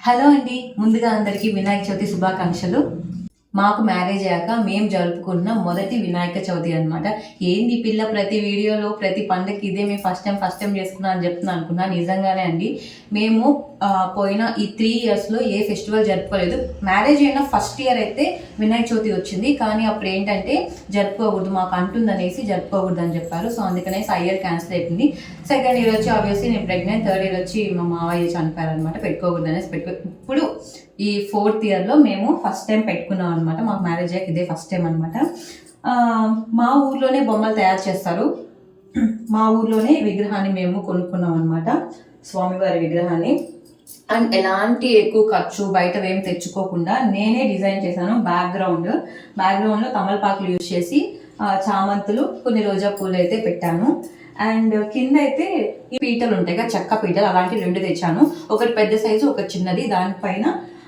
Hello అండి. ముందుగా అందరికీ వినాయక చవితి శుభాకాంక్షలు. మాకు మ్యారేజ్ అయ్యాక మేము జరుపుకున్న మొదటి వినాయక చవితి అనమాట ఏంది పిల్ల ప్రతి వీడియోలో ప్రతి పండగకి ఇదే మేము ఫస్ట్ టైం ఫస్ట్ టైం చేసుకున్నా అని చెప్తున్నా అనుకున్నా. నిజంగానే అండి మేము పోయిన ఈ త్రీ ఇయర్స్లో ఏ ఫెస్టివల్ జరుపుకోలేదు. మ్యారేజ్ అయిన ఫస్ట్ ఇయర్ అయితే వినాయక చవితి వచ్చింది. కానీ అప్పుడు ఏంటంటే జరుపుకోకూడదు మాకు అంటుందనేసి జరుపుకోకూడదు అని చెప్పారు. సో అందుకనేసి ఆ ఇయర్ క్యాన్సిల్ అయిపోయింది. సెకండ్ ఇయర్ వచ్చి ఆబ్వియస్లీ నేను ప్రెగ్నెంట్ థర్డ్ ఇయర్ వచ్చి మా మావయ్య చనిపోయారు అనమాట పెట్టుకోకూడదు అనేసి పెట్టుకో ఇప్పుడు ఈ ఫోర్త్ ఇయర్లో మేము ఫస్ట్ టైం పెట్టుకున్నాం అనమాట మాకు మ్యారేజ్ అయ్యాక ఇదే ఫస్ట్ టైం అనమాట మా ఊర్లోనే బొమ్మలు తయారు చేస్తారు. మా ఊర్లోనే విగ్రహాన్ని మేము కొనుక్కున్నాం అనమాట స్వామివారి విగ్రహాన్ని. అండ్ ఎలాంటి ఎక్కువ ఖర్చు బయట ఏం తెచ్చుకోకుండా నేనే డిజైన్ చేశాను. బ్యాక్గ్రౌండ్. బ్యాక్గ్రౌండ్లో తమలపాకులు యూజ్ చేసి చామంతులు కొన్ని రోజా పూలు అయితే పెట్టాను. అండ్ కింద అయితే ఈ పీటలు ఉంటాయి కదా చెక్క పీటలు అలాంటివి రెండు తెచ్చాను. ఒకటి పెద్ద సైజు ఒకటి చిన్నది. దానిపైన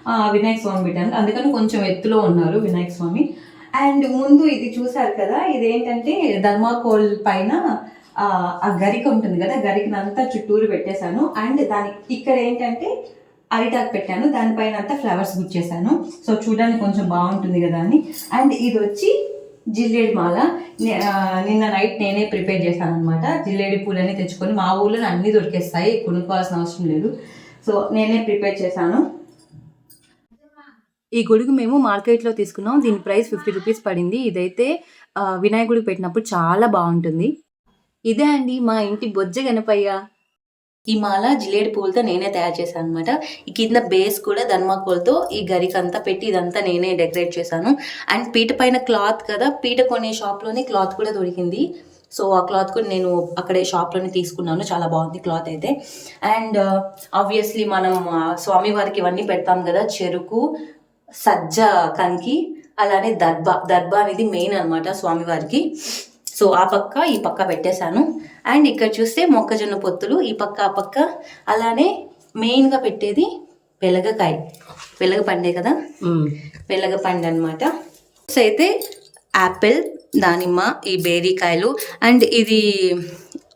వినాయక స్వామి పెట్టాను అందుకని కొంచెం ఎత్తులో ఉన్నారు వినాయక స్వామి. అండ్ ముందు ఇది చూసారు కదా ఇదేంటంటే ధర్మాకోల్ పైన ఆ గరిక ఉంటుంది కదా గరికను అంతా చుట్టూరు పెట్టేశాను. అండ్ దాని ఇక్కడ ఏంటంటే అరిటాక్ పెట్టాను. దానిపైన అంతా ఫ్లవర్స్ గుచ్చేసాను సో చూడడానికి కొంచెం బాగుంటుంది కదా అని. అండ్ ఇది వచ్చి జిల్లేడి మాల. నే- నిన్న నైట్ నేనే ప్రిపేర్ చేశాను అనమాట జిల్లేడి పూలన్నీ తెచ్చుకొని మా ఊళ్ళో అన్నీ దొరికేస్తాయి. కొనుక్కోవాల్సిన అవసరం లేదు. సో నేనే ప్రిపేర్ చేశాను. ఈ గొడుగు మేము మార్కెట్లో తీసుకున్నాం. దీని ప్రైస్ ఫిఫ్టీ రూపీస్ పడింది. ఇదైతే వినాయకుడికి పెట్టినప్పుడు చాలా బాగుంటుంది. ఇదే అండి మా ఇంటి బొజ్జ గణపయ్య. ఈ మాల జిలేడి పూలతో నేనే తయారు చేశాను అనమాట ఈ కింద బేస్ కూడా ధర్మాకోల్తో ఈ గరికంతా పెట్టి ఇదంతా నేనే డెకరేట్ చేశాను. అండ్ పీట పైన క్లాత్ కదా పీట కొనే షాప్లోనే క్లాత్ కూడా దొరికింది. సో ఆ క్లాత్ కూడా నేను అక్కడే షాప్లోనే తీసుకున్నాను. చాలా బాగుంది క్లాత్ అయితే. అండ్ ఆబ్వియస్లీ మనం స్వామివారికి ఇవన్నీ పెడతాం కదా చెరుకు సజ్జ కంకి అలానే దర్బా. దర్బా అనేది మెయిన్ అనమాట స్వామివారికి. సో ఆ పక్క ఈ పక్క పెట్టేశాను. అండ్ ఇక్కడ చూస్తే మొక్కజొన్న పొత్తులు ఈ పక్క ఆ పక్క అలానే మెయిన్గా పెట్టేది వెలగకాయ వెలగ పండే కదా? వెలగ పండు అనమాట అయితే యాపిల్ దానిమ్మ ఈ బేరీకాయలు అండ్ ఇది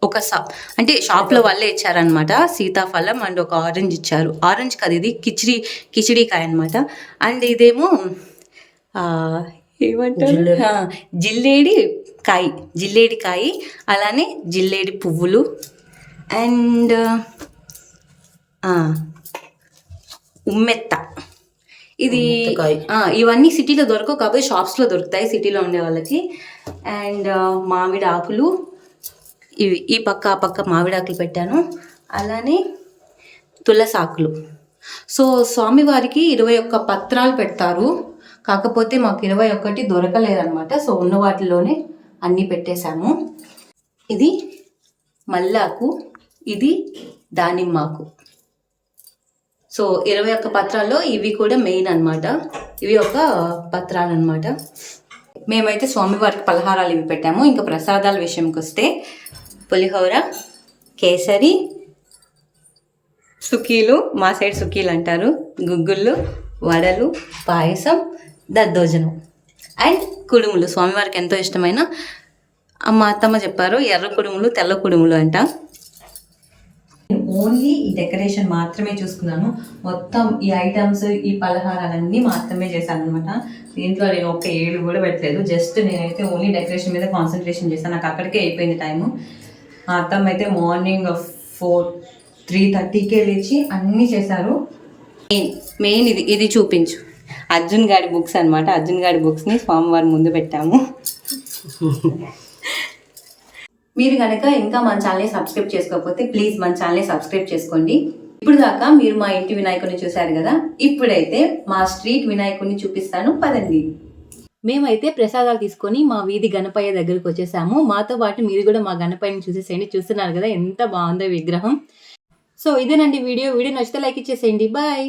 ఒక సా అంటే షాప్లో వాళ్ళే ఇచ్చారనమాట సీతాఫలం అండ్ ఒక ఆరెంజ్ ఇచ్చారు. ఆరెంజ్ కాదు ఇది కిచిడి కిచిడికాయ అనమాట అండ్ ఇదేమో ఏమంటారు? జిల్లేడి కాయ జిల్లేడి కాయ అలానే జిల్లేడి పువ్వులు అండ్ ఉమ్మెత్త. ఇది ఇవన్నీ సిటీలో దొరకవు కాబట్టి షాప్స్లో దొరుకుతాయి సిటీలో ఉండే వాళ్ళకి. అండ్ మామిడి ఆకులు ఇవి ఈ పక్క ఆ పక్క మామిడాకులు పెట్టాను. అలానే తులసాకులు. సో స్వామివారికి ఇరవై ఒక్క పత్రాలు పెడతారు. కాకపోతే మాకు ఇరవై ఒకటి దొరకలేదనమాట సో ఉన్న వాటిలోనే అన్నీ పెట్టేశాము. ఇది మల్లాకు ఇది దానిమ్మాకు. సో ఇరవై ఒక్క పత్రాల్లో ఇవి కూడా మెయిన్ అన్నమాట. ఇవి ఒక పత్రాలు అనమాట మేమైతే స్వామివారికి పలహారాలు ఇవి పెట్టాము. ఇంకా ప్రసాదాల విషయంకి వస్తే పులిహోర కేసరి సుకీలు మా సైడ్ సుకీలు అంటారు. గుగ్గుళ్ళు వడలు పాయసం దద్దోజనం. అండ్ కుడుములు. స్వామివారికి ఎంతో ఇష్టమైన మా అత్తమ్మ చెప్పారు ఎర్ర కుడుములు తెల్ల కుడుములు అంట. ఓన్లీ ఈ డెకరేషన్ మాత్రమే చూసుకున్నాను. మొత్తం ఈ ఐటమ్స్ ఈ పలహారాలన్నీ మాత్రమే చేశాను అనమాట దీంట్లో నేను ఒక ఏడు కూడా పెట్టలేదు. జస్ట్ నేనైతే ఓన్లీ డెకరేషన్ మీద కాన్సన్ట్రేషన్ చేశాను. నాకు అక్కడికే అయిపోయింది టైము అత్తమ్మ అయితే మార్నింగ్ ఫోర్ త్రీ థర్టీకే లేచి అన్నీ చేశారు. మెయిన్ మెయిన్ ఇది ఇది చూపించు. అర్జున్ గాడి బుక్స్ అన్నమాట. అర్జున్ గాడి బుక్స్ని స్వామివారి ముందు పెట్టాము. మీరు కనుక ఇంకా మన ఛానల్ని సబ్స్క్రైబ్ చేసుకోకపోతే ప్లీజ్ మన ఛానల్ని సబ్స్క్రైబ్ చేసుకోండి. ఇప్పుడు దాకా మీరు మా ఇంటి వినాయకుడిని చూశారు కదా ఇప్పుడైతే మా స్ట్రీట్ వినాయకుడిని చూపిస్తాను. పదండి. మేమైతే ప్రసాదాలు తీసుకొని మా వీధి గణపయ్య దగ్గరికి వచ్చేసాము. మాతో పాటు మీరు కూడా మా గణపయ్యని చూసేసేయండి. చూస్తున్నారు కదా ఎంత బాగుందో విగ్రహం. సో ఇదేనండి వీడియో. వీడియో నచ్చితే లైక్ ఇచ్చేసేయండి. బాయ్.